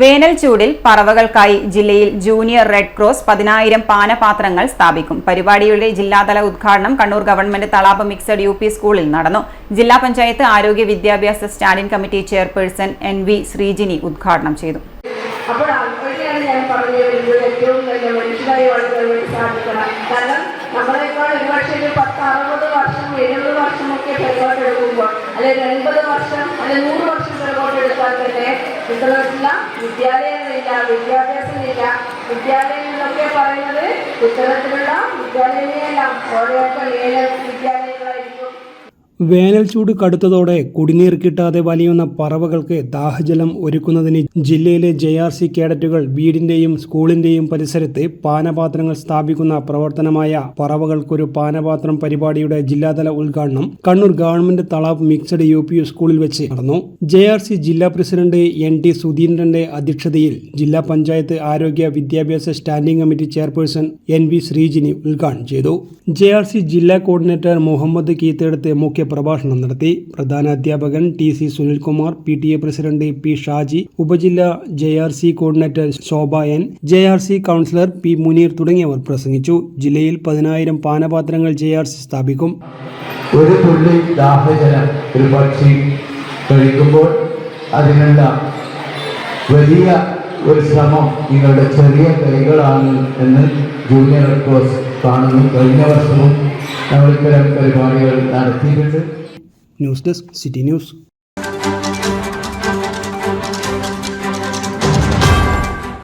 വേനൽ ചൂടിൽ പറവകൾക്കായി ജില്ലയിൽ ജൂനിയർ റെഡ് ക്രോസ് പതിനായിരം പാനപാത്രങ്ങൾ സ്ഥാപിക്കും. പരിപാടിയുടെ ജില്ലാതല ഉദ്ഘാടനം Kannur government Thalap mixed U സ്കൂളിൽ നടന്നു. ജില്ലാ പഞ്ചായത്ത് ആരോഗ്യ വിദ്യാഭ്യാസ standing committee chairperson N V Sreejini ഉദ്ഘാടനം ചെയ്തു. നമ്മളെക്കാൾ ഒരു വർഷം വർഷമൊക്കെ അല്ലെങ്കിൽ എൺപത് വർഷം അല്ലെങ്കിൽ നൂറ് കുട്ടികൾക്കില്ല വിദ്യാലയങ്ങളില്ല വിദ്യാഭ്യാസമില്ല എന്നൊക്കെ പറയുന്നത് ഇത്തരത്തിലുള്ള വിദ്യാലയങ്ങളെല്ലാം ഓരോക്കെ ഏഴ് വേനൽ ചൂട് കടുത്തതോടെ കുടിനീർ കിട്ടാതെ വലിയുന്ന പറവകൾക്ക് ദാഹജലം ഒരുക്കുന്നതിന് ജില്ലയിലെ ജെ ആർ സി കേഡറ്റുകൾ വീടിന്റെയും സ്കൂളിന്റെയും പരിസരത്ത് പാനപാത്രങ്ങൾ സ്ഥാപിക്കുന്ന പ്രവർത്തനമായ പറവകൾക്കൊരു പാനപാത്രം പരിപാടിയുടെ ജില്ലാതല ഉദ്ഘാടനം Kannur government Thalap mixed U സ്കൂളിൽ വെച്ച് നടന്നു. ജെ ആർ സി ജില്ലാ പ്രസിഡന്റ് എൻ ടി സുധീന്ദ്രന്റെ അധ്യക്ഷതയിൽ ജില്ലാ പഞ്ചായത്ത് ആരോഗ്യ വിദ്യാഭ്യാസ standing committee chairperson N V Sreejini ഉദ്ഘാടനം ചെയ്തു. ജെ ആർ സി ജില്ലാ കോർഡിനേറ്റർ മുഹമ്മദ് കീത്തെടുത്ത് മുഖ്യ പ്രഭാഷണം നടത്തി പ്രധാന അധ്യാപകൻ T C Sunilkumar P T A president P Shaji ഉപജില്ലാ J R C coordinator Shobha N J R C councillor P Muneer തുടങ്ങിയവർ പ്രസംഗിച്ചു. ജില്ലയിൽ പതിനായിരം പാനപാത്രങ്ങൾ ജെ ആർ സി സ്ഥാപിക്കും. ഒരു തുള്ളി ഒരു പക്ഷി കഴിക്കുമ്പോൾ വലിയ ഒരു ശ്രമം നിങ്ങളുടെ ചെറിയ കൈകളാണ് എന്ന് ജൂനിയർ കോഴ്സ് കാണുന്നു. കഴിഞ്ഞ വർഷവും നമ്മൾ ഇത്തരം പരിപാടികൾ നടത്തിയിട്ടുണ്ട്. News desk city news